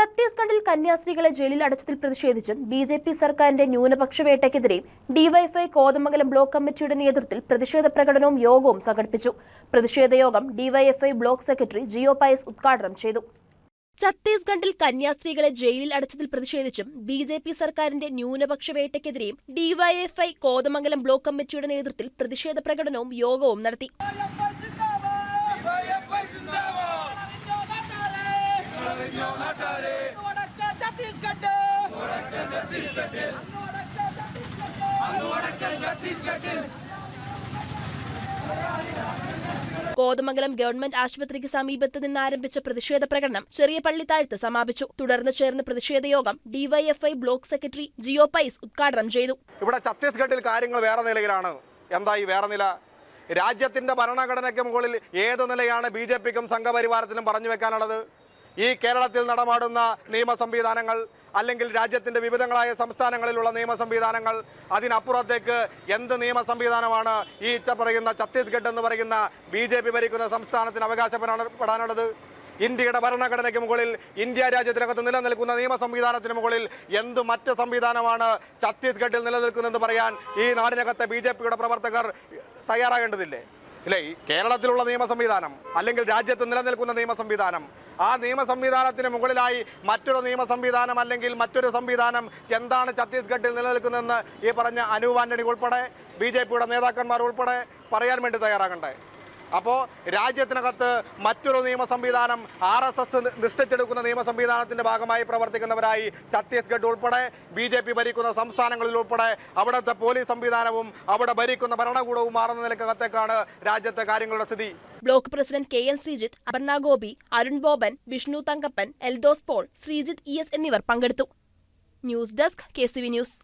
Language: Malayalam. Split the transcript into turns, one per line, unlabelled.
ഛത്തീസ്ഗഡിൽ കന്യാസ്ത്രീകളെ ജയിലിൽ അടച്ചതിൽ പ്രതിഷേധിച്ചും ബി ജെ പി സർക്കാരിന്റെ ന്യൂനപക്ഷ വേട്ടയ്ക്കെതിരെയും ഡിവൈഫൈ കോതമംഗലം ബ്ലോക്ക് കമ്മിറ്റിയുടെ നേതൃത്വത്തിൽ പ്രതിഷേധ പ്രകടനവും യോഗവും സംഘടിപ്പിച്ചു. പ്രതിഷേധ യോഗം DYFI block secretary Jio Pius ഉദ്ഘാടനം ചെയ്തു. ഛത്തീസ്ഗഡിൽ കന്യാസ്ത്രീകളെ ജയിലിൽ അടച്ചതിൽ പ്രതിഷേധിച്ചും ബി ജെ പി സർക്കാരിന്റെ ന്യൂനപക്ഷ വേട്ടയ്ക്കെതിരെയും ഡിവൈഎഫ്ഐ കോതമംഗലം ബ്ലോക്ക് കമ്മിറ്റിയുടെ നേതൃത്വത്തിൽ പ്രതിഷേധ പ്രകടനവും യോഗവും നടത്തി. കോതമംഗലം ഗവൺമെന്റ് ആശുപത്രിക്ക് സമീപത്ത് നിന്ന് ആരംഭിച്ച പ്രതിഷേധ പ്രകടനം ചെറിയ പള്ളിത്താഴത്ത് സമാപിച്ചു. തുടർന്ന് ചേർന്ന പ്രതിഷേധ യോഗം DYFI block secretary Jio Pius ഉദ്ഘാടനം ചെയ്തു.
ഇവിടെ ഛത്തീസ്ഗഡിൽ കാര്യങ്ങൾ വേറെ നിലയിലാണ്. എന്തായി വേറെ നില? രാജ്യത്തിന്റെ ഭരണഘടനയ്ക്ക് മുകളിൽ ഏത് നിലയാണ് ബി ജെ പിക്കും സംഘപരിവാരത്തിനും പറഞ്ഞു വെക്കാനുള്ളത്? ഈ കേരളത്തിൽ നടമാടുന്ന നിയമ സംവിധാനങ്ങൾ അല്ലെങ്കിൽ രാജ്യത്തിന്റെ വിവിധങ്ങളായ സംസ്ഥാനങ്ങളിലുള്ള നിയമ സംവിധാനങ്ങൾ അതിനപ്പുറത്തേക്ക് എന്ത് നിയമ സംവിധാനമാണ് ഈ ഇച്ച പറയുന്ന ഛത്തീസ്ഗഡ് എന്ന് പറയുന്ന ബി ജെ പി ഭരിക്കുന്ന സംസ്ഥാനത്തിന് അവകാശപ്പെടാനുള്ളത് ഇന്ത്യയുടെ ഭരണഘടനയ്ക്ക് മുകളിൽ ഇന്ത്യ രാജ്യത്തിനകത്ത് നിലനിൽക്കുന്ന നിയമ സംവിധാനത്തിന് മുകളിൽ എന്ത് മറ്റ് സംവിധാനമാണ് ഛത്തീസ്ഗഡിൽ നിലനിൽക്കുന്നതെന്ന് പറയാൻ ഈ നാടിനകത്തെ ബി ജെ പിയുടെ പ്രവർത്തകർ തയ്യാറാകേണ്ടതില്ലേ? ഇല്ലേ കേരളത്തിലുള്ള നിയമ സംവിധാനം അല്ലെങ്കിൽ രാജ്യത്ത് നിലനിൽക്കുന്ന നിയമ സംവിധാനം ആ നിയമ സംവിധാനത്തിന് മുകളിലായി മറ്റൊരു നിയമ സംവിധാനം അല്ലെങ്കിൽ മറ്റൊരു സംവിധാനം എന്താണ് ഛത്തീസ്ഗഡിൽ നിലനിൽക്കുന്നതെന്ന് ഈ പറഞ്ഞ അനൂപ് ആന്റണി ഉൾപ്പെടെ ബി ജെ പിയുടെ നേതാക്കന്മാർ ഉൾപ്പെടെ പറയാൻ വേണ്ടി തയ്യാറാകണ്ടേ? അപ്പോൾ രാജ്യത്തിനകത്ത് മറ്റൊരു നിയമ സംവിധാനം ആർ എസ് എസ് നിഷ്ഠിച്ചെടുക്കുന്ന നിയമ സംവിധാനത്തിന്റെ ഭാഗമായി പ്രവർത്തിക്കുന്നവരായി ഛത്തീസ്ഗഡ് ഉൾപ്പെടെ ബി ജെ പി ഭരിക്കുന്ന സംസ്ഥാനങ്ങളിൽ ഉൾപ്പെടെ അവിടുത്തെ പോലീസ് സംവിധാനവും അവിടെ ഭരിക്കുന്ന ഭരണകൂടവും മാറുന്ന നിലക്കകത്തേക്കാണ് രാജ്യത്തെ കാര്യങ്ങളുടെ സ്ഥിതി.
Block president K N Sreejith Aparna Gopi Arun Boban Vishnu Thankappan Eldhose Paul Sreejith E S എന്നിവർ പങ്കെടുത്തു. News desk K news.